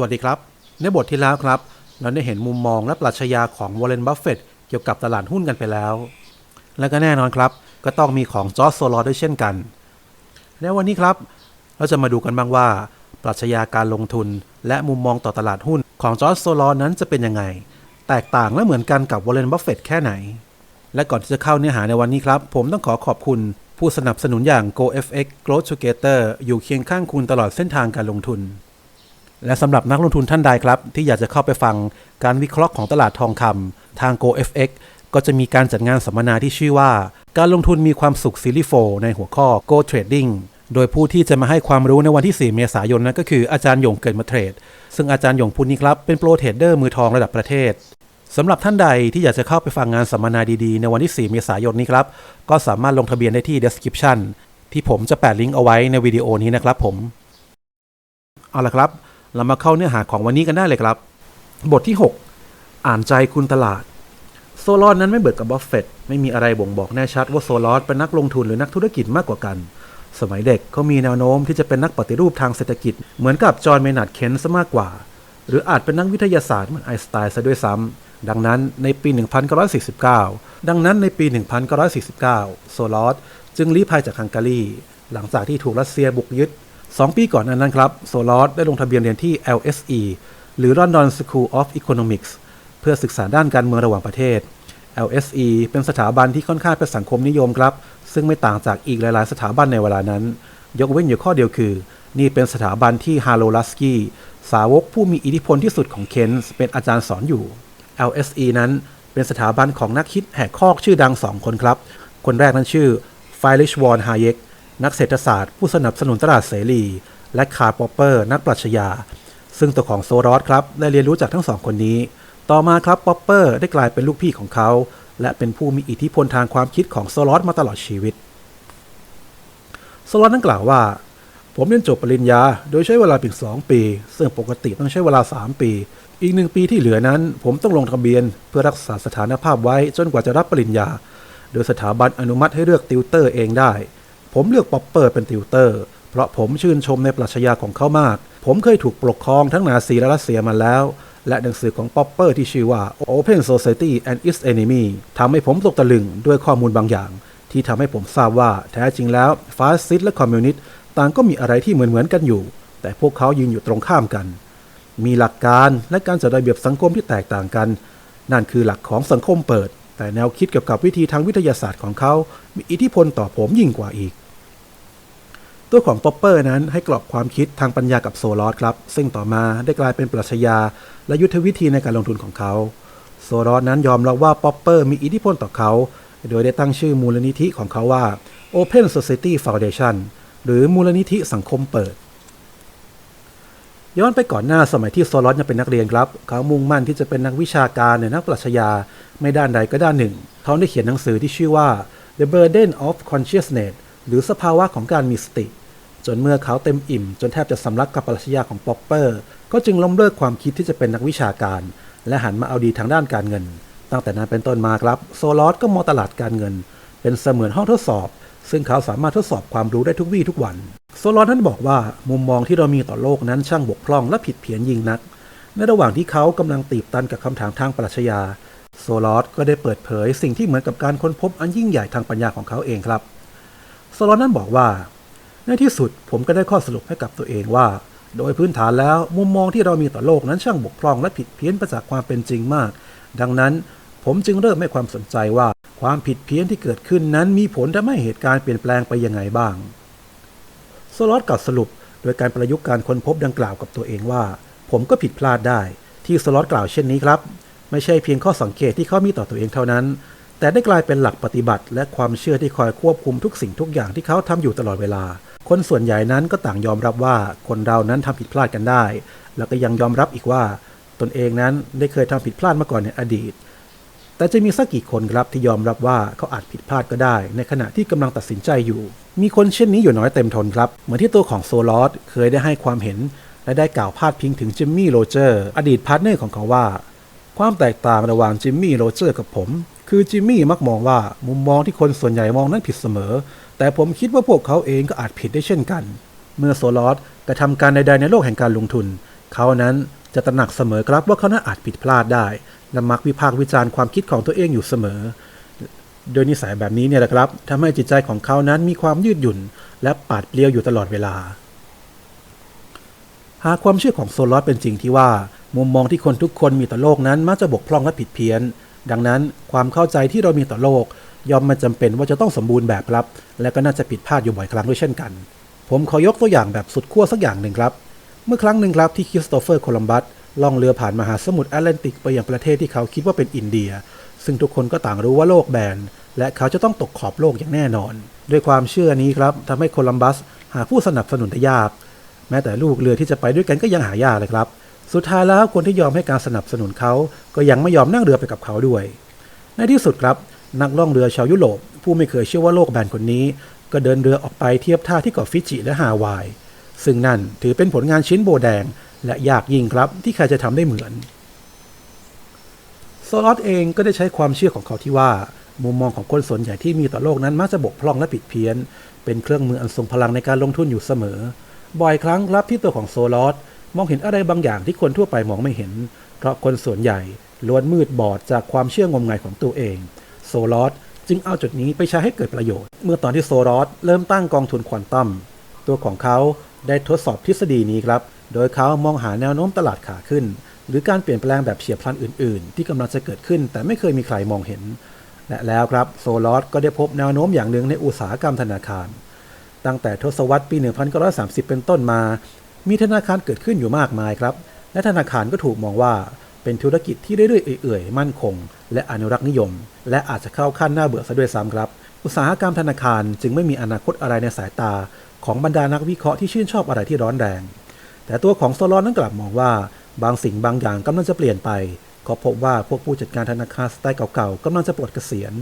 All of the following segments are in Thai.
วัสดีครับ ในบทที่แล้วครับ เราได้เห็นมุมมองและปรัชญาของวอร์เรนบัฟเฟตเกี่ยวกับตลาดหุ้นกันไปแล้ว และก็แน่นอนครับ ก็ต้องมีของจอร์จโซลอด้วยเช่นกัน ในวันนี้ครับ เราจะมาดูกันบ้างว่า ปรัชญาการลงทุน และมุมมองต่อตลาดหุ้นของจอร์จโซลอนั้นจะเป็นยังไง แตกต่างและเหมือนกันกับวอร์เรนบัฟเฟตแค่ไหน และก่อนที่จะเข้าเนื้อหาในวันนี้ครับ ผมต้องขอขอบคุณ ผู้สนับสนุนอย่าง GoFX Growth Together อยู่เคียงข้างคุณตลอดเส้นทางการลงทุน และสำหรับนักลงทุนท่านใดครับ ที่อยากจะเข้าไปฟังการวิเคราะห์ของตลาดทองคำทาง GoFX ก็จะมีการจัดงานสัมมนาที่ชื่อว่า การลงทุนมีความสุขซีรีส์โฟในหัวข้อ Go Trading โดยผู้ที่จะมาให้ความรู้ในวันที่ 4 เมษายนนั้นก็คืออาจารย์หยงเกิดมาเทรด ซึ่งอาจารย์หยงพูดนี้ครับ เป็นโปรเทรดเดอร์มือทองระดับประเทศสำหรับท่านใดที่อยากจะเข้าไปฟังงานสัมมนาดีๆ ในวันที่ 4 เมษายนนี้ครับ ก็สามารถลงทะเบียนได้ที่ description ที่ผมจะแปะลิงก์เอาไว้ในวิดีโอนี้นะครับผม เอาละครับ เรามาเข้าเนื้อหาของวันนี้กันได้เลยครับ บทที่ 6 อ่านใจคุณตลาด โซลอดนั้นไม่เบิดกับบัฟเฟตไม่มีอะไรบ่งบอกแน่ชัดว่าโซลอดเป็นนักลงทุนหรือนักธุรกิจมากกว่ากัน สมัยเด็กเขามีแนวโน้มที่จะเป็นนักปฏิรูปทางเศรษฐกิจ เหมือนกับจอห์นเมนัดเคนซะมากกว่า หรืออาจเป็นนักวิทยาศาสตร์เหมือนไอน์สไตน์ซะด้วยซ้ำดังนั้นในปี 1949 ดังนั้นในปี 1949 โซลอดจึงลี้ภัยจากฮังการีหลังจากที่ถูกรัสเซียบุกยึด 2 ปีก่อนนั้นครับโซลอดได้ลงทะเบียนเรียนที่ LSE หรือ London School of Economics เพื่อศึกษาด้านการเมืองระหว่างประเทศ LSE เป็นสถาบันที่ค่อนข้างเป็นสังคมนิยมครับ ซึ่งไม่ต่างจากอีกหลาย ๆ สถาบันในเวลานั้น ยกเว้นอยู่ข้อเดียวคือ นี่เป็นสถาบันที่ฮาโลลัสกี้สาวกผู้มีอิทธิพลที่สุดของเคนส์เป็นอาจารย์สอนอยู่ LSE นั้นเป็นสถาบันของนักคิดแหกคอกชื่อดังสองคนครับ คนแรกนั้นชื่อไฟลิชวอนฮาเยก นักเศรษฐศาสตร์ผู้สนับสนุนตลาดเสรี และคาร์ปอปเปอร์ นักปรัชญา ซึ่งตัวของโซรอสครับได้เรียนรู้จากทั้งสองคนนี้ ต่อมาครับปอปเปอร์ได้กลายเป็นลูกพี่ของเขา และเป็นผู้มีอิทธิพลทางความคิดของโซลอสมาตลอดชีวิตโซลอสนั้นกล่าวว่า ผมเรียนจบปริญญา โดยใช้เวลาเพียงสองปี ซึ่งปกติต้องใช้เวลา 3 ปี อีกหนึ่งปีที่เหลือนั้น ผมต้องลงทะเบียน เพื่อรักษาสถานภาพไว้จนกว่าจะรับปริญญา โดยสถาบันอนุมัติให้เลือกติวเตอร์เองได้ ผมเลือกป๊อปเปอร์เป็นติวเตอร์ เพราะผมชื่นชมในปรัชญาของเขามาก ผมเคยถูกปกครองทั้งนาซีและรัสเซียมาแล้ว และหนังสือของป๊อปเปอร์ที่ชื่อว่า Open Society and its Enemy ทำให้ผมตกตะลึงด้วยข้อมูลบางอย่าง ที่ทำให้ผมทราบว่าแท้จริงแล้วฟาสซิสต์และคอมมิวนิสต์ต่างก็มีอะไรที่เหมือนเหมือนๆกันอยู่ แต่พวกเขายืนอยู่ตรงข้ามกัน มีหลักการและการจัดระเบียบสังคมที่แตกต่างกัน นั่นคือหลักของสังคมเปิด แต่แนวคิดเกี่ยวกับวิธีทางวิทยาศาสตร์ของเขา มีอิทธิพลต่อผมยิ่งกว่าอีก ตัวของป๊อปเปอร์นั้นให้กรอบความคิดทางปัญญากับโซลอสครับ ซึ่งต่อมาได้กลายเป็นปรัชญาและยุทธวิธีในการลงทุนของเขา โซลอสนั้นยอมรับว่าป๊อปเปอร์มีอิทธิพลต่อเขา โดยได้ตั้งชื่อมูลนิธิของเขาว่า Open Society Foundation หรือมูลนิธิสังคมเปิด ย้อนไปก่อนหน้าสมัยที่โซลอสยังเป็นนักเรียนครับ เขามุ่งมั่นที่จะเป็นนักวิชาการในนักปรัชญาไม่ด้านใดก็ด้านหนึ่ง เขาได้เขียนหนังสือที่ชื่อว่า The Burden of Consciousness หรือสภาวะของการมีสติ จนเมื่อเขาเต็มอิ่ม จนแทบจะสำลักกับปรัชญาของป๊อปเปอร์ ก็จึงล้มเลิกความคิดที่จะเป็นนักวิชาการ และหันมาเอาดีทางด้านการเงิน ตั้งแต่นั้นเป็นต้นมาครับ โซลอสก็มองตลาดการเงิน เป็นเสมือนห้องทดสอบ ซึ่งเขาสามารถทดสอบความรู้ได้ทุกวี่ทุกวัน โซลอสนั้นบอกว่ามุมมองที่เรามีต่อโลกนั้นช่างบกพร่องและผิดเพี้ยนยิ่งนัก ในระหว่างที่เขากำลังตีบตันกับคำถามทางปรัชญา โซลอสก็ได้เปิดเผยสิ่งที่เหมือนกับการค้นพบอันยิ่งใหญ่ทางปัญญาของเขาเองครับ โซลอสนั้นบอกว่า ในที่สุดผมก็ได้ข้อสรุปให้กับตัวเองว่า โดยพื้นฐานแล้วมุมมองที่เรามีต่อโลกนั้นช่างบกพร่องและผิดเพี้ยนไปจากความเป็นจริงมาก ดังนั้นผมจึงเริ่มให้ความสนใจว่าความผิดเพี้ยนที่เกิดขึ้นนั้นมีผลทำให้เหตุการณ์เปลี่ยนแปลงไปยังไงบ้างโลอสกล่าวสรุป โดยการประยุกต์การค้นพบดังกล่าวกับตัวเองว่า ผมก็ผิดพลาดได้ ที่โลอสกล่าวเช่นนี้ครับ ไม่ใช่เพียงข้อสังเกตที่เขามีต่อตัวเองเท่านั้น แต่ได้กลายเป็นหลักปฏิบัติ และความเชื่อที่คอยควบคุมทุกสิ่งทุกอย่างที่เขาทำอยู่ตลอดเวลา คนส่วนใหญ่นั้นก็ต่างยอมรับว่าคนเรานั้นทำผิดพลาดกันได้ แล้วก็ยังยอมรับอีกว่าตนเองนั้นได้เคยทำผิดพลาดมาก่อนในอดีต แต่จะมีสักกี่คนครับที่ยอมรับว่าเขาอาจผิดพลาดก็ได้ ในขณะที่กำลังตัดสินใจอยู่ มีคนเช่นนี้อยู่น้อยเต็มทนครับ เหมือนที่ตัวของโซลอสเคยได้ให้ความเห็น และได้กล่าวพาดพิงถึงจิมมี่โรเจอร์อดีตพาร์ทเนอร์ของเขาว่า ความแตกต่างระหว่างจิมมี่โรเจอร์กับผม คือจิมมี่มักมองว่ามุมมองที่คนส่วนใหญ่มองนั้นผิดเสมอ แต่ผมคิดว่าพวกเขาเองก็อาจผิดได้เช่นกัน เมื่อโซลอสกระทำการใดๆในโลกแห่งการลงทุน เขานั้นจะตระหนักเสมอครับว่าเขานั้นอาจผิดพลาดได้ และมักวิพากษ์วิจารณ์ความคิดของตัวเองอยู่เสมอ โดยนิสัยแบบนี้เนี่ยแหละครับทำให้จิตใจของเขานั้นมีความยืดหยุ่น และปาดเปรี้ยวอยู่ตลอดเวลา หากความเชื่อของโซลอสเป็นจริงที่ว่า มุมมองที่คนทุกคนมีต่อโลกนั้นมักจะบกพร่องและผิดเพี้ยน ดังนั้นความเข้าใจที่เรามีต่อโลก ย่อมไม่จำเป็นว่าจะต้องสมบูรณ์แบบครับ และก็น่าจะผิดพลาดอยู่บ่อยครั้งด้วยเช่นกัน ผมขอยกตัวอย่างแบบสุดขั้วสักอย่างหนึ่งครับ เมื่อครั้งหนึ่งครับที่คริสโตเฟอร์โคลัมบัสล่องเรือผ่านมหาสมุทรแอตแลนติกไปยังประเทศที่เขาคิดว่าเป็นอินเดีย ซึ่งทุกคนก็ต่างรู้ว่าโลกแบนและเขาจะต้องตกขอบโลกอย่างแน่นอน ด้วยความเชื่อนี้ครับทำให้โคลัมบัสหาผู้สนับสนุนได้ยาก แม้แต่ลูกเรือที่จะไปด้วยกันก็ยังหายากเลยครับ สุดท้ายแล้วคนที่ยอมให้การสนับสนุนเขาก็ยังไม่ยอมนั่งเรือไปกับเขาด้วย ในที่สุดครับ นักล่องเรือชาวยุโรปผู้ไม่เคยเชื่อว่าโลกแบนคนนี้ ก็เดินเรือออกไปเทียบท่าที่เกาะฟิจิและฮาวาย ซึ่งนั่นถือเป็นผลงานชิ้นโบแดง และยากยิ่งครับที่ใครจะทำได้เหมือนโซลอสเองก็ได้ใช้ความเชื่อของเขาที่ว่า มุมมองของคนส่วนใหญ่ที่มีต่อโลกนั้นมักจะบกพร่องและผิดเพี้ยน เป็นเครื่องมืออันทรงพลังในการลงทุนอยู่เสมอ บ่อยครั้งครับที่ตัวของโซลอสมองเห็นอะไรบางอย่างที่คนทั่วไปมองไม่เห็น เพราะคนส่วนใหญ่ล้วนมืดบอดจากความเชื่องมงายของตัวเอง โซลอสจึงเอาจุดนี้ไปใช้ให้เกิดประโยชน์ เมื่อตอนที่โซลอสเริ่มตั้งกองทุนควอนตัมตัวของเขาได้ทดสอบทฤษฎีนี้ครับ โดยเขามองหาแนวโน้มตลาดขาขึ้น หรือการเปลี่ยนแปลงแบบเฉียบพลันอื่น ๆ ที่กำลังจะเกิดขึ้น แต่ไม่เคยมีใครมองเห็น และแล้วครับโซลอสก็ได้พบแนวโน้มอย่างหนึ่งในอุตสาหกรรมธนาคาร ตั้งแต่ทศวรรษปี 1930 เป็นต้นมา มีธนาคารเกิดขึ้นอยู่มากมายครับ และธนาคารก็ถูกมองว่า เป็นธุรกิจที่เรื่อยๆเอื่อยๆ มั่นคง และอนุรักษ์นิยม และอาจจะเข้าขั้นหน่าเบื่อซะด้วยซ้ำครับ อุตสาหกรรมธนาคารจึงไม่มีอนาคตอะไรในสายตา ของบรรดานักวิเคราะห์ที่ชื่นชอบอะไรที่ร้อนแรง แต่ตัวของโซลอนนั้นกลับมองว่า บางสิ่งบางอย่างกำลังจะเปลี่ยนไปเขาพบว่าพวกผู้จัดการธนาคารสไตล์เก่าๆกำลังจะปลดเกษียณ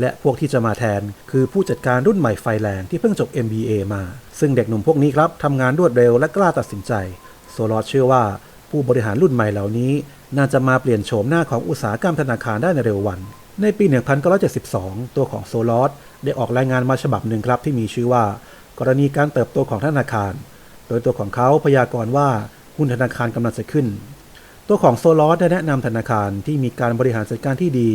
และพวกที่จะมาแทน คือผู้จัดการรุ่นใหม่ไฟแรงที่เพิ่งจบ MBA มา ซึ่งเด็กหนุ่มพวกนี้ครับทำงานรวดเร็วและกล้าตัดสินใจ โซลอสเชื่อว่าผู้บริหารรุ่นใหม่เหล่านี้ น่าจะมาเปลี่ยนโฉมหน้าของอุตสาหกรรมธนาคารได้ในเร็ววัน ในปี 1972 ตัวของโซลอสได้ออกรายงานมาฉบับหนึ่งครับที่มีชื่อว่า กรณีการเติบโตของธนาคาร โดยตัวของเขาพยากรณ์ว่าหุ้นธนาคารกำลังจะขึ้น ตัวของโซลอสได้แนะนำธนาคารที่มีการบริหารจัดการที่ดี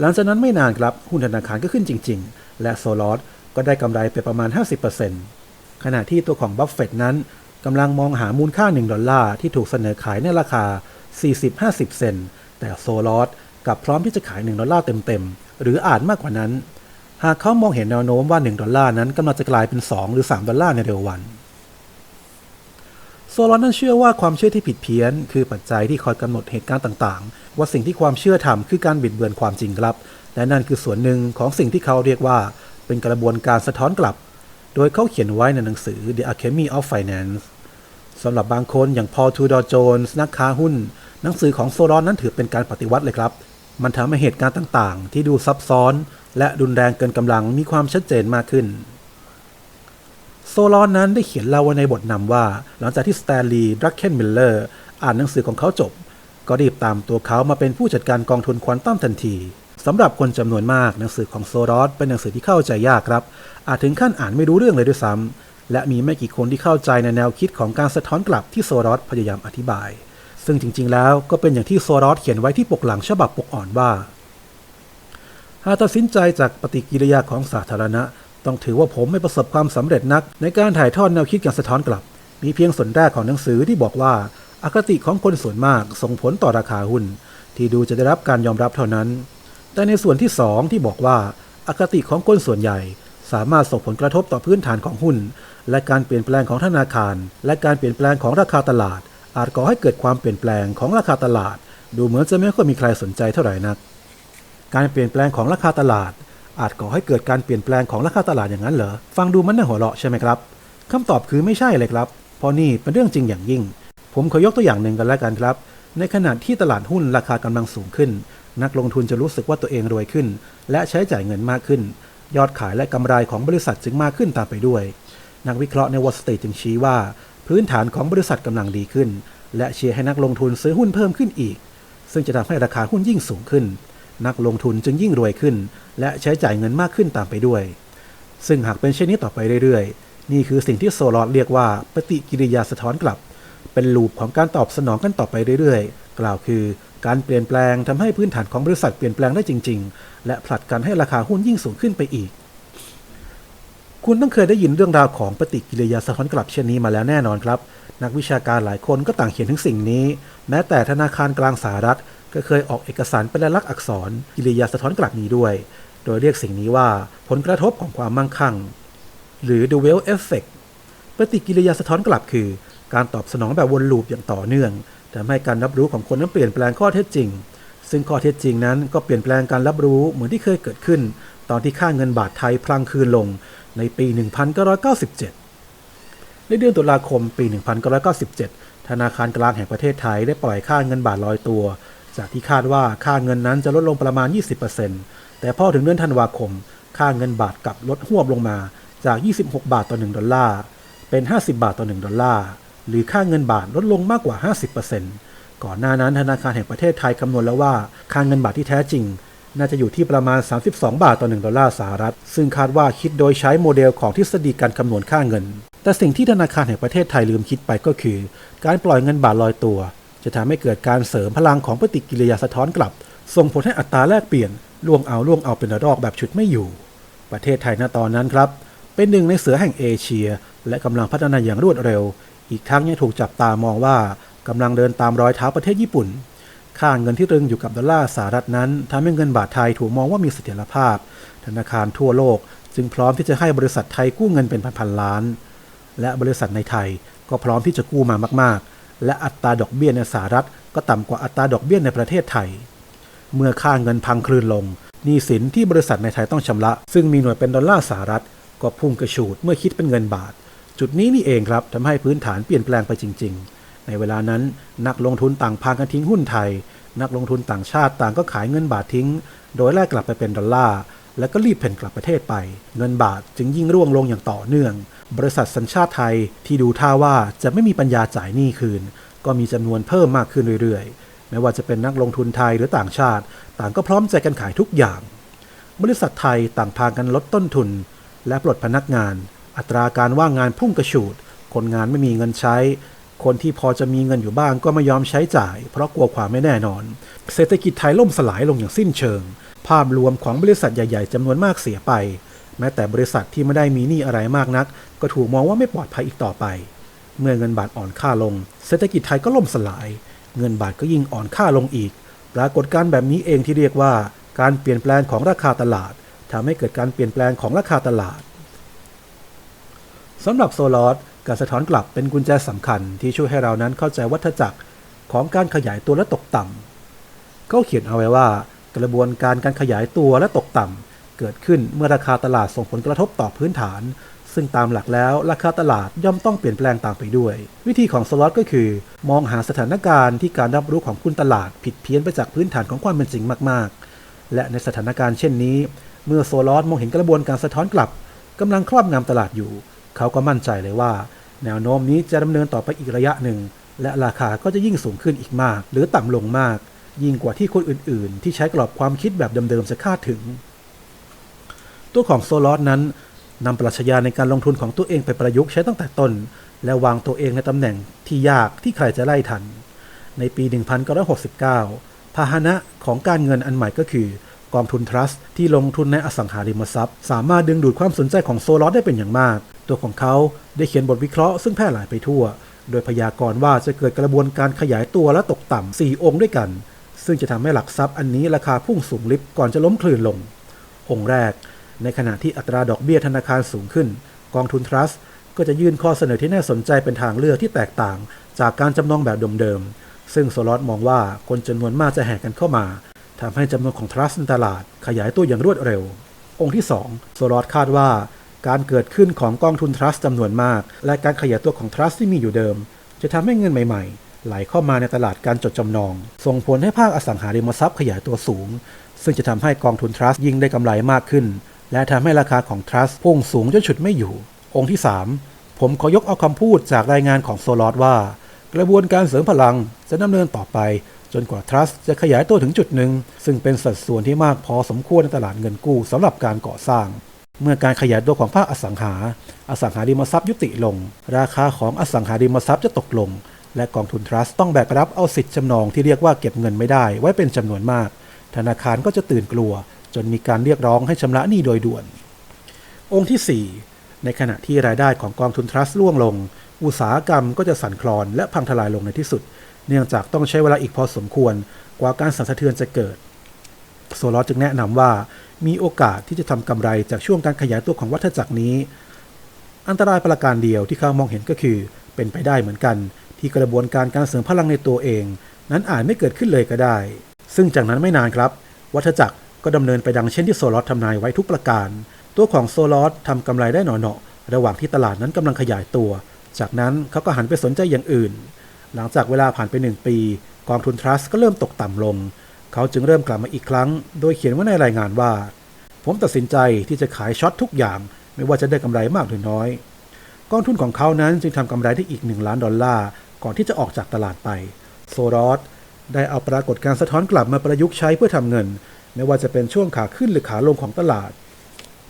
หลังจากนั้นไม่นานครับหุ้นธนาคารก็ขึ้นจริง ๆ และโซลอสก็ได้กำไรไปประมาณ 50%ขณะที่ตัวของบัฟเฟตนั้นกำลังมองหามูลค่า 1 ดอลลาร์ที่ถูกเสนอขายในราคา 40-50 เซน แต่โซลอสกับพร้อมที่จะขาย 1 ดอลลาร์เต็มๆ หรืออาจมากกว่านั้น หากเขามองเห็นแนวโน้มว่า 1 ดอลลาร์นั้นกำลังจะกลายเป็น 2 หรือ 3 ดอลลาร์ในเร็ววันโซลอนนั้นเชื่อว่าความเชื่อที่ผิดเพี้ยน คือปัจจัยที่คอยกำหนดเหตุการณ์ต่างๆ ว่าสิ่งที่ความเชื่อทำคือการบิดเบือนความจริงครับ และนั่นคือส่วนหนึ่งของสิ่งที่เขาเรียกว่าเป็นกระบวนการสะท้อนกลับ โดยเขาเขียนไว้ในหนังสือ The Alchemy of Finance สำหรับบางคนอย่างพอลทูดอร์โจนส์นักค้าหุ้น หนังสือของโซลอนนั้นถือเป็นการปฏิวัติเลยครับ มันทำให้เหตุการณ์ต่างๆ ที่ดูซับซ้อน และรุนแรงเกินกำลังมีความชัดเจนมากขึ้น โซลอนนั้นได้เขียนเล่าไว้ในบทนำว่า หลังจากที่สแตนลีย์ดรักเคนมิลเลอร์อ่านหนังสือของเขาจบ ก็รีบตามตัวเขามาเป็นผู้จัดการกองทุนควอนตัมทันทีสำหรับคนจำนวนมากหนังสือของโซลอสเป็นหนังสือที่เข้าใจยากครับ อาจถึงขั้นอ่านไม่รู้เรื่องเลยด้วยซ้ำและมีไม่กี่คนที่เข้าใจในแนวคิดของการสะท้อนกลับที่โซลอสพยายามอธิบาย ซึ่งจริงๆแล้วก็เป็นอย่างที่โซลอสเขียนไว้ที่ปกหลังฉบับปกอ่อนว่า หากตัดสินใจจากปฏิกิริยาของสาธารณะ ต้องถือว่าผมไม่ประสบความสำเร็จนัก ในการถ่ายทอดแนวคิดการสะท้อนกลับ มีเพียงส่วนแรกของหนังสือที่บอกว่าอคติของคนส่วนมากส่งผลต่อราคาหุ้น ที่ดูจะได้รับการยอมรับเท่านั้น แต่ในส่วนที่สองที่บอกว่าอคติของคนส่วนใหญ่ สามารถส่งผลกระทบต่อพื้นฐานของหุ้น และการเปลี่ยนแปลงของธนาคาร และการเปลี่ยนแปลงของราคาตลาด อาจก่อให้เกิดความเปลี่ยนแปลงของราคาตลาด ดูเหมือนจะไม่ค่อยมีใครสนใจเท่าไหร่นัก การเปลี่ยนแปลงของราคาตลาด อาจก่อให้เกิดการเปลี่ยนแปลงของราคาตลาดอย่างนั้นเหรอ ฟังดูมันน่าหัวเราะใช่ไหมครับคำตอบคือไม่ใช่เลยครับเพราะนี่เป็นเรื่องจริงอย่างยิ่ง ผมขอยกตัวอย่างหนึ่งกันแล้วกันครับ ในขณะที่ตลาดหุ้นราคากำลังสูงขึ้น นักลงทุนจะรู้สึกว่าตัวเองรวยขึ้น และใช้จ่ายเงินมากขึ้น ยอดขายและกำไรของบริษัทจึงมากขึ้นตามไปด้วย นักวิเคราะห์ในวอลสตรีทจึงชี้ว่า พื้นฐานของบริษัทกำลังดีขึ้น และเชียร์ให้นักลงทุนซื้อหุ้นเพิ่มขึ้นอีก ซึ่งจะทำให้ราคาหุ้นยิ่งสูงขึ้น นักลงทุนจึงยิ่งรวยขึ้น และใช้จ่ายเงินมากขึ้นตามไปด้วย ซึ่งหากเป็นเช่นนี้ต่อไปเรื่อยๆ นี่คือสิ่งที่โซลอดเรียกว่าปฏิกิริยาสะท้อนกลับ เป็นลูปของการตอบสนองกันต่อไปเรื่อยๆ กล่าวคือการเปลี่ยนแปลงทำให้พื้นฐานของบริษัทเปลี่ยนแปลงได้จริง ๆ และผลัดกันให้ราคาหุ้นยิ่งสูงขึ้นไปอีก คุณต้องเคยได้ยินเรื่องราวของปฏิกิริยาสะท้อนกลับเช่นนี้มาแล้วแน่นอนครับ นักวิชาการหลายคนก็ต่างเขียนถึงสิ่งนี้ แม้แต่ธนาคารกลางสหรัฐ ก็เคยออกเอกสารเป็นลายลักษณ์อักษรกิริยาสะท้อนกลับนี้ด้วย โดยเรียกสิ่งนี้ว่าผลกระทบของความมั่งคั่ง หรือ the well effect ปฏิกิริยาสะท้อนกลับคือ การตอบสนองแบบวนลูปอย่างต่อเนื่องทำให้การรับรู้ของคนนั้นเปลี่ยนแปลงข้อเท็จจริง ซึ่งข้อเท็จจริงนั้นก็เปลี่ยนแปลงการรับรู้เหมือนที่เคยเกิดขึ้น ตอนที่ค่าเงินบาทไทยพลังคืนลง ในปี 1997 ในเดือนตุลาคมปี 1997 ธนาคารกลางแห่งประเทศไทยได้ปล่อยค่าเงินบาทลอยตัว จากที่คาดว่าค่าเงินนั้นจะลดลงประมาณ 20%แต่พอถึงเดือนธันวาคม ค่าเงินบาทกลับลดหวบลงมาจาก 26 บาทต่อ 1 ดอลลาร์ เป็น 50 บาทต่อ 1 ดอลลาร์ หรือค่าเงินบาทลดลงมากกว่า 50%ก่อนหน้านั้นธนาคารแห่งประเทศไทยคำนวณแล้วว่า ค่าเงินบาทที่แท้จริง น่าจะอยู่ที่ประมาณ 32 บาทต่อ 1 ดอลลาร์สหรัฐ ซึ่งคาดว่าคิดโดยใช้โมเดลของทฤษฎีการคำนวณค่าเงิน แต่สิ่งที่ธนาคารแห่งประเทศไทยลืมคิดไปก็คือ การปล่อยเงินบาทลอยตัว จะทำให้เกิดการเสริมพลังของปฏิกิริยาสะท้อนกลับ ส่งผลให้อัตราแลกเปลี่ยนล่วงเอาล่วงเอาเป็นระลอกแบบชุดไม่อยู่ ประเทศไทยณตอนนั้นครับ เป็นหนึ่งในเสือแห่งเอเชีย และกำลังพัฒนาอย่างรวดเร็ว อีกทั้งยังถูกจับตามองว่ากำลังเดินตามรอยเท้าประเทศญี่ปุ่น ค่าเงินที่ตรึงอยู่กับดอลลาร์สหรัฐนั้นทำให้เงินบาทไทยถูกมองว่ามีเสถียรภาพ ธนาคารทั่วโลก จึงพร้อมที่จะให้บริษัทไทยกู้เงินเป็นพันๆล้าน และบริษัทในไทยก็พร้อมที่จะกู้มามากๆ และอัตราดอกเบี้ยในสหรัฐ ก็ต่ำกว่าอัตราดอกเบี้ยในประเทศไทย เมื่อค่าเงินพังคลื่นลงหนี้สินที่บริษัทในไทยต้องชำระ ซึ่งมีหน่วยเป็นดอลลาร์สหรัฐ ก็พุ่งกระฉูดเมื่อคิดเป็นเงินบาท จุดนี้นี่เองครับทำให้พื้นฐานเปลี่ยนแปลงไปจริง ๆ ในเวลานั้นนักลงทุนต่างพากันทิ้งหุ้นไทย นักลงทุนต่างชาติต่างก็ขายเงินบาททิ้ง โดยแลกกลับไปเป็นดอลลาร์แล้วก็รีบเพ่นกลับประเทศไป เงินบาทจึงยิ่งร่วงลงอย่างต่อเนื่อง บริษัทสัญชาติไทยที่ดูท่าว่าจะไม่มีปัญญาจ่ายหนี้คืน ก็มีจำนวนเพิ่มมากขึ้นเรื่อยๆ ไม่ว่าจะเป็นนักลงทุนไทยหรือต่างชาติ ต่างก็พร้อมใจกันขายทุกอย่าง บริษัทไทยต่างพากันลดต้นทุน และปลดพนักงาน อัตราการว่างงานพุ่งกระฉูด คนงานไม่มีเงินใช้ คนที่พอจะมีเงินอยู่บ้างก็ไม่ยอมใช้จ่าย เพราะกลัวความไม่แน่นอน เศรษฐกิจไทยล่มสลายลงอย่างสิ้นเชิง ภาพรวมของบริษัทใหญ่ ๆจำนวนมากเสียไป แม้แต่บริษัทที่ไม่ได้มีหนี้อะไรมากนัก ก็ถูกมองว่าไม่ปลอดภัยอีกต่อไป เมื่อเงินบาทอ่อนค่าลง เศรษฐกิจไทยก็ล่มสลาย เงินบาทก็ยิ่งอ่อนค่าลงอีก ปรากฏการแบบนี้เองที่เรียกว่า การเปลี่ยนแปลงของราคาตลาดทำให้เกิดการเปลี่ยนแปลงของราคาตลาดสำหรับโซลอส การสะท้อนกลับเป็นกุญแจสำคัญที่ช่วยให้เรานั้นเข้าใจวัฏจักรของการขยายตัวและตกต่ำเขาเขียนเอาไว้ว่า กระบวนการการขยายตัวและตกต่ำเกิดขึ้นเมื่อราคาตลาดส่งผลกระทบต่อพื้นฐาน ซึ่งตามหลักแล้วราคาตลาดย่อมต้องเปลี่ยนแปลงตามไปด้วย วิธีของสล็อตก็คือ มองหาสถานการณ์ที่การรับรู้ของคุณตลาดผิดเพี้ยนไปจากพื้นฐานของความเป็นจริงมาก ๆ และในสถานการณ์เช่นนี้ เมื่อโซลอสมองเห็นกระบวนการสะท้อนกลับกำลังครอบงำตลาดอยู่ เขาก็มั่นใจเลยว่า แนวโน้มนี้จะดำเนินต่อไปอีกระยะหนึ่ง และราคาก็จะยิ่งสูงขึ้นอีกมาก หรือต่ำลงมาก ยิ่งกว่าที่คนอื่นๆ ที่ใช้กรอบความคิดแบบเดิมๆจะคาดถึง ตัวของโซลอสนั้นนำปรัชญาในการลงทุนของตัวเองไปประยุกต์ใช้ตั้งแต่ต้น และวางตัวเองในตำแหน่งที่ยากที่ใครจะไล่ทัน ในปี 1969 พาหนะของการเงินอันใหม่ก็คือ กองทุนทรัสต์ที่ลงทุนในอสังหาริมทรัพย์ สามารถดึงดูดความสนใจของโซลอสได้เป็นอย่างมาก ตัวของเขาได้เขียนบทวิเคราะห์ซึ่งแพร่หลายไปทั่ว โดยพยากรณ์ว่าจะเกิดกระบวนการขยายตัวและตกต่ำ4องค์ด้วยกัน ซึ่งจะทำให้หลักทรัพย์อันนี้ราคาพุ่งสูงลิฟต์ก่อนจะล้มคลื่นลง องค์แรก ในขณะที่อัตราดอกเบี้ยธนาคารสูงขึ้น กองทุนทรัสต์ก็จะยื่นข้อเสนอที่น่าสนใจเป็นทางเลือกที่แตกต่าง จากการจำนองแบบเดิมๆซึ่งโซลอสมองว่าคนจำนวนมากจะแห่กันเข้ามา ทำให้จำนวนของทรัสต์ในตลาดขยายตัวอย่างรวดเร็ว องค์ที่ 2 โซลอสคาดว่า การเกิดขึ้นของกองทุนทรัสต์จำนวนมาก และการขยายตัวของทรัสต์ที่มีอยู่เดิม จะทำให้เงินใหม่ๆ ไหลเข้ามาในตลาดการจดจำนอง ส่งผลให้ภาคอสังหาริมทรัพย์ขยายตัวสูง ซึ่งจะทำให้กองทุนทรัสต์ยิ่งได้กำไรมากขึ้น และทำให้ราคาของทรัสต์พุ่งสูงจนฉุดไม่อยู่ องค์ที่ 3 ผมขอยกเอาคำพูดจากรายงานของโซลอสว่า กระบวนการเสริมพลังจะดำเนินต่อไป จนกว่าทรัสต์จะขยายตัวถึงจุดหนึ่ง ซึ่งเป็นสัดส่วนที่มากพอสมควรในตลาดเงินกู้สำหรับการก่อสร้าง เมื่อการขยายตัวของภาคอสังหา อสังหาริมทรัพย์ยุติลง ราคาของอสังหาริมทรัพย์จะตกลง และกองทุนทรัสต์ต้องแบกรับเอาสิทธิ์จำนองที่เรียกว่าเก็บเงินไม่ได้ไว้เป็นจำนวนมาก ธนาคารก็จะตื่นกลัว จนมีการเรียกร้องให้ชำระหนี้โดยด่วน องค์ที่ 4 ในขณะที่รายได้ของกองทุนทรัสต์ล่วงลง อุตสาหกรรมก็จะสั่นคลอนและพังทลายลงในที่สุด เนื่องจากต้องใช้เวลาอีกพอสมควรกว่าการสั่นสะเทือนจะเกิด โซลอสจึงแนะนำว่ามีโอกาสที่จะทำกำไรจากช่วงการขยายตัวของวัฏจักรนี้ อันตรายประการเดียวที่เขามองเห็นก็คือ เป็นไปได้เหมือนกัน ที่กระบวนการการเสริมพลังในตัวเอง นั้นอาจไม่เกิดขึ้นเลยก็ได้ ซึ่งจากนั้นไม่นานครับ วัฏจักรก็ดำเนินไปดังเช่นที่โซลอสทำนายไว้ทุกประการ ตัวของโซลอสทำกำไรได้หน่อๆระหว่างที่ตลาดนั้นกำลังขยายตัว จากนั้นเขาก็หันไปสนใจอย่างอื่น หลังจากเวลาผ่านไปหนึ่งปี กองทุนทรัสต์ก็เริ่มตกต่ำลง เขาจึงเริ่มกลับมาอีกครั้ง โดยเขียนไว้ในรายงานว่า ผมตัดสินใจที่จะขายช็อตทุกอย่าง ไม่ว่าจะได้กำไรมากหรือน้อย กองทุนของเขานั้นจึงทำกำไรได้อีก 1 ล้านดอลลาร์ ก่อนที่จะออกจากตลาดไป โซรอสได้เอาปรากฏการสะท้อนกลับมาประยุกต์ใช้เพื่อทำเงิน ไม่ว่าจะเป็นช่วงขาขึ้นหรือขาลงของตลาด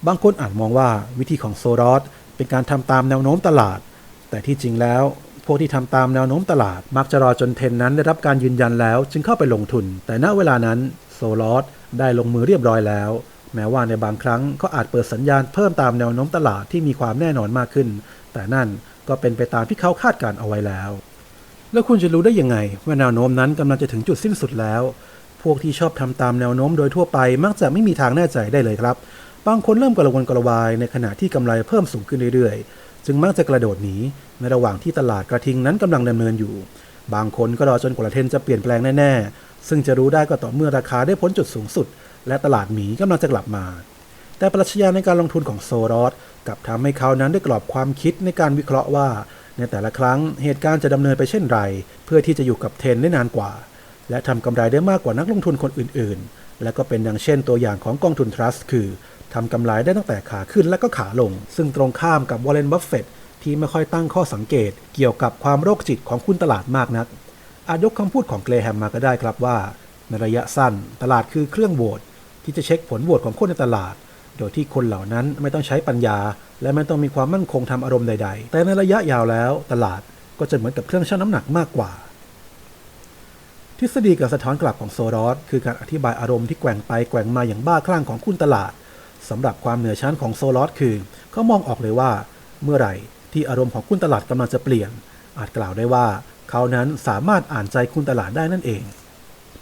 บางคนอาจมองว่าวิธีของโซรอสเป็นการทำตามแนวโน้มตลาด แต่ที่จริงแล้ว พวกที่ทำตามแนวโน้มตลาด มักจะรอจนเทรนนั้นได้รับการยืนยันแล้ว จึงเข้าไปลงทุน แต่ณเวลานั้นโซลอสได้ลงมือเรียบร้อยแล้ว แม้ว่าในบางครั้งก็อาจเปิดสัญญาณเพิ่มตามแนวโน้มตลาดที่มีความแน่นอนมากขึ้น แต่นั่นก็เป็นไปตามที่เขาคาดการเอาไว้แล้ว แล้วคุณจะรู้ได้ยังไง ว่าแนวโน้มนั้นกำลังจะถึงจุดสิ้นสุดแล้ว พวกที่ชอบทำตามแนวโน้มโดยทั่วไปมักจะไม่มีทางแน่ใจได้เลยครับ บางคนเริ่มกระวนกระวายในขณะที่กำไรเพิ่มสูงขึ้นเรื่อยๆ จึงมักจะกระโดดหนีในระหว่างที่ตลาดกระทิงนั้นกำลังดำเนินอยู่ บางคนก็รอจนกว่าเทนจะเปลี่ยนแปลงแน่ๆ ซึ่งจะรู้ได้ก็ต่อเมื่อราคาได้พ้นจุดสูงสุด และตลาดหมีกำลังจะกลับมา แต่ปรัชญาในการลงทุนของโซรอสกับทำให้เขานั้นได้กรอบความคิดในการวิเคราะห์ว่า ในแต่ละครั้งเหตุการณ์จะดำเนินไปเช่นไร เพื่อที่จะอยู่กับเทรนได้นานกว่า และทำกำไรได้มากกว่านักลงทุนคนอื่น ๆ และก็เป็นดังเช่นตัวอย่างของกองทุนทรัสต์คือ ทำกำไรได้ตั้งแต่ขาขึ้นและก็ขาลง ซึ่งตรงข้ามกับวอร์เรนบัฟเฟตที่ไม่ค่อยตั้งข้อสังเกต เกี่ยวกับความโรคจิตของคุณตลาดมากนัก อาจยกคำพูดของเกรแฮมมาก็ได้ครับว่า ในระยะสั้นตลาดคือเครื่องโหวตที่จะเช็คผลโหวตของคนในตลาด โดยที่คนเหล่านั้นไม่ต้องใช้ปัญญา และไม่ต้องมีความมั่นคงทางอารมณ์ใด ๆ แต่ในระยะยาวแล้วตลาดก็จะเหมือนกับเครื่องชั่งน้ำหนักมากกว่าทฤษฎีการสะท้อนกลับของโซรอสคือการอธิบายอารมณ์ที่แกว่งไปแกว่งมาอย่างบ้าคลั่งของคุณตลาด สำหรับความเหนือชั้นของโซลอสคือ เขามองออกเลยว่า เมื่อไหร่ที่อารมณ์ของคุณตลาดกำลังจะเปลี่ยน อาจกล่าวได้ว่า เขานั้นสามารถอ่านใจคุณตลาดได้นั่นเอง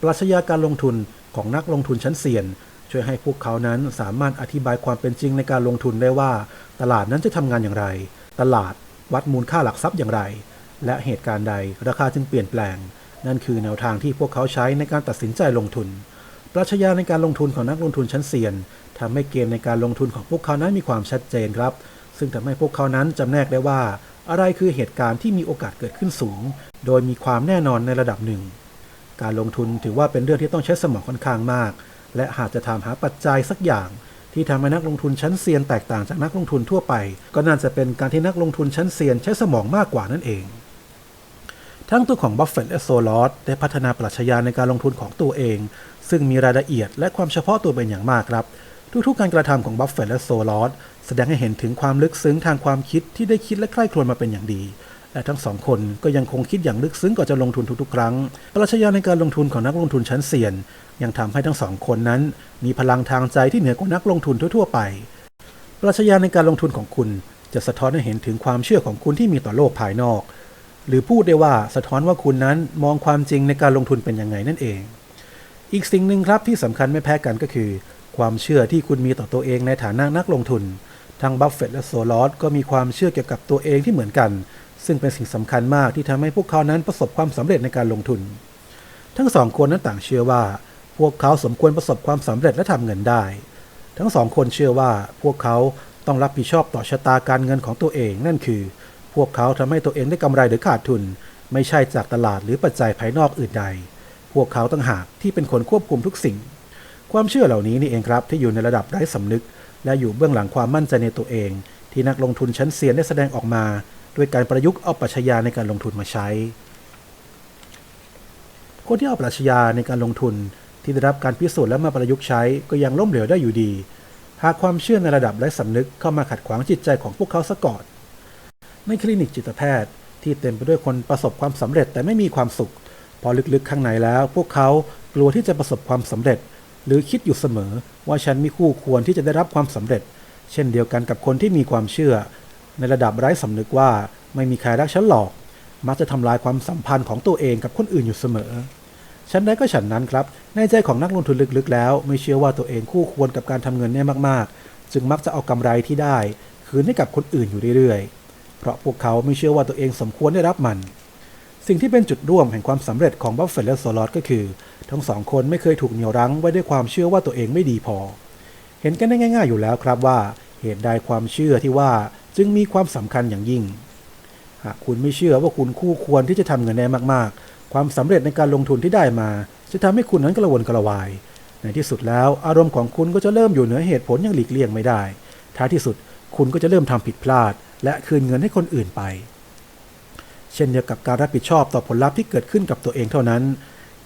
ปรัชญาการลงทุนของนักลงทุนชั้นเซียน ช่วยให้พวกเขานั้นสามารถอธิบายความเป็นจริงในการลงทุนได้ว่า ตลาดนั้นจะทำงานอย่างไร ตลาดวัดมูลค่าหลักทรัพย์อย่างไร และเหตุการณ์ใดราคาจึงเปลี่ยนแปลง นั่นคือแนวทางที่พวกเขาใช้ในการตัดสินใจลงทุน รัชญาในการลงทุนของนักลงทุนชั้นเซียนทำให้เกมในการลงทุนของพวกเขานั้นมีความชัดเจนครับ ซึ่งทำให้พวกเขานั้นจำแนกได้ว่า อะไรคือเหตุการณ์ที่มีโอกาสเกิดขึ้นสูง โดยมีความแน่นอนในระดับหนึ่ง การลงทุนถือว่าเป็นเรื่องที่ต้องใช้สมองค่อนข้างมาก และหากจะถามหาปัจจัยสักอย่างที่ทำให้นักลงทุนชั้นเซียนแตกต่างจากนักลงทุนทั่วไป ก็น่าจะเป็นการที่นักลงทุนชั้นเซียนใช้สมองมากกว่านั่นเอง ทั้งตัวของบัฟเฟตต์และโซลอสได้พัฒนาปรัชญาในการลงทุนของตัวเอง ซึ่งมีรายละเอียดและความเฉพาะตัวเป็นอย่างมากครับ ทุกๆการกระทำของบัฟเฟต์และโซลอสแสดงให้เห็นถึงความลึกซึ้งทางความคิดที่ได้คิดและใคร่ครวญมาเป็นอย่างดีและทั้งสองคนก็ยังคงคิดอย่างลึกซึ้งก่อนจะลงทุนทุกๆ ครั้ง ปรัชญาในการลงทุนของนักลงทุนชั้นเซียน ยังทำให้ทั้งสองคนนั้น มีพลังทางใจที่เหนือกว่านักลงทุนทั่วๆ ไป ปรัชญาในการลงทุนของคุณจะสะท้อนให้เห็นถึงความเชื่อของคุณที่มีต่อโลกภายนอก หรือพูดได้ว่าสะท้อนว่าคุณนั้นมองความจริงในการลงทุนเป็นยังไงนั่นเอง อีกสิ่งหนึ่งครับที่สำคัญไม่แพ้กันก็คือ ความเชื่อที่คุณมีต่อตัวเองในฐานะนักลงทุน ทั้งบัฟเฟตต์และโซลอสก็มีความเชื่อเกี่ยวกับตัวเองที่เหมือนกัน ซึ่งเป็นสิ่งสำคัญมากที่ทำให้พวกเขานั้นประสบความสำเร็จในการลงทุน ทั้งสองคนนั้นต่างเชื่อว่า พวกเขาสมควรประสบความสำเร็จและทำเงินได้ ทั้งสองคนเชื่อว่าพวกเขาต้องรับผิดชอบต่อชะตาการเงินของตัวเองนั่นคือ พวกเขาทำให้ตัวเองได้กำไรหรือขาดทุน ไม่ใช่จากตลาดหรือปัจจัยภายนอกอื่นใด วกเขาต่างหากที่เป็นคนควบคุมทุกสิ่ง ความเชื่อเหล่านี้นี่เองครับที่อยู่ในระดับไร้สำนึก และอยู่เบื้องหลังความมั่นใจในตัวเอง ที่นักลงทุนชั้นเซียนได้แสดงออกมา ด้วยการประยุกต์เอาปรัชญาในการลงทุนมาใช้ คนที่เอาปรัชญาในการลงทุนที่ได้รับการพิสูจน์และมาประยุกต์ใช้ก็ยังล้มเหลวได้อยู่ดี หากความเชื่อในระดับไร้สำนึกเข้ามาขัดขวางจิตใจของพวกเขาซะก่อนในคลินิกจิตแพทย์ที่เต็มไปด้วยคนประสบความสำเร็จแต่ไม่มีความสุข พอลึกๆข้างในแล้ว พวกเขากลัวที่จะประสบความสำเร็จ หรือคิดอยู่เสมอว่าฉันมีคู่ควรที่จะได้รับความสำเร็จ เช่นเดียวกันกับคนที่มีความเชื่อ ในระดับไร้สำนึกว่าไม่มีใครรักฉันหรอก มักจะทำลายความสัมพันธ์ของตัวเองกับคนอื่นอยู่เสมอฉันได้ก็ฉันนั้นครับ ในใจของนักลงทุนลึกๆ แล้ว ไม่เชื่อว่าตัวเองคู่ควรกับการทำเงินได้มากๆ จึงมักจะเอากำไรที่ได้ คืนให้กับคนอื่นอยู่เรื่อยๆ เพราะพวกเขาไม่เชื่อว่าตัวเองสมควรได้รับมัน สิ่งที่เป็นจุดร่วมแห่งความสำเร็จของบัฟเฟตและโซลอตก็คือ ทั้งสองคนไม่เคยถูกเหนี่ยวรั้งไว้ด้วยความเชื่อว่าตัวเองไม่ดีพอ เห็นกันได้ง่าย ๆ อยู่แล้วครับว่า เหตุใดความเชื่อที่ว่าจึงมีความสำคัญอย่างยิ่ง หากคุณไม่เชื่อว่าคุณคู่ควรที่จะทำเงินได้มากๆ ความสำเร็จในการลงทุนที่ได้มา จะทำให้คุณนั้นกระวนกระวาย ในที่สุดแล้ว อารมณ์ของคุณก็จะเริ่มอยู่เหนือเหตุผลอย่างหลีกเลี่ยงไม่ได้ ท้ายที่สุดคุณก็จะเริ่มทำผิดพลาด และคืนเงินให้คนอื่นไป เช่นเดียวกับการรับผิดชอบต่อผลลัพธ์ที่เกิดขึ้นกับตัวเองเท่านั้น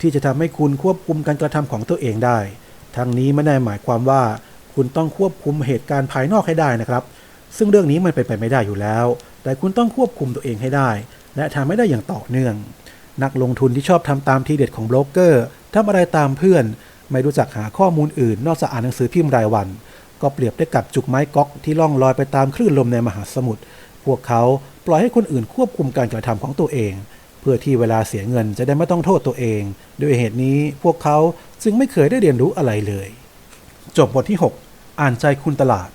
ที่จะทำให้คุณควบคุมการกระทำของตัวเองได้ ทั้งนี้ไม่ได้หมายความว่า คุณต้องควบคุมเหตุการณ์ภายนอกให้ได้นะครับ ซึ่งเรื่องนี้มันเป็นไปไม่ได้อยู่แล้ว แต่คุณต้องควบคุมตัวเองให้ได้ และทำให้ได้อย่างต่อเนื่อง นักลงทุนที่ชอบทำตามทีเด็ดของโบรกเกอร์ทำอะไรตามเพื่อน ไม่รู้จักหาข้อมูลอื่น นอกจากอ่านหนังสือพิมพ์รายวัน ก็เปรียบได้กับจุกไม้ก๊อกที่ล่องลอยไปตามคลื่นลมในมหาสมุทรพวกเขา ปล่อยให้คนอื่นควบคุมการกระทำของตัวเอง เพื่อที่เวลาเสียเงินจะได้ไม่ต้องโทษตัวเอง ด้วยเหตุนี้พวกเขาจึงไม่เคยได้เรียนรู้อะไรเลย จบบทที่ 6 อ่านใจคุณตลาด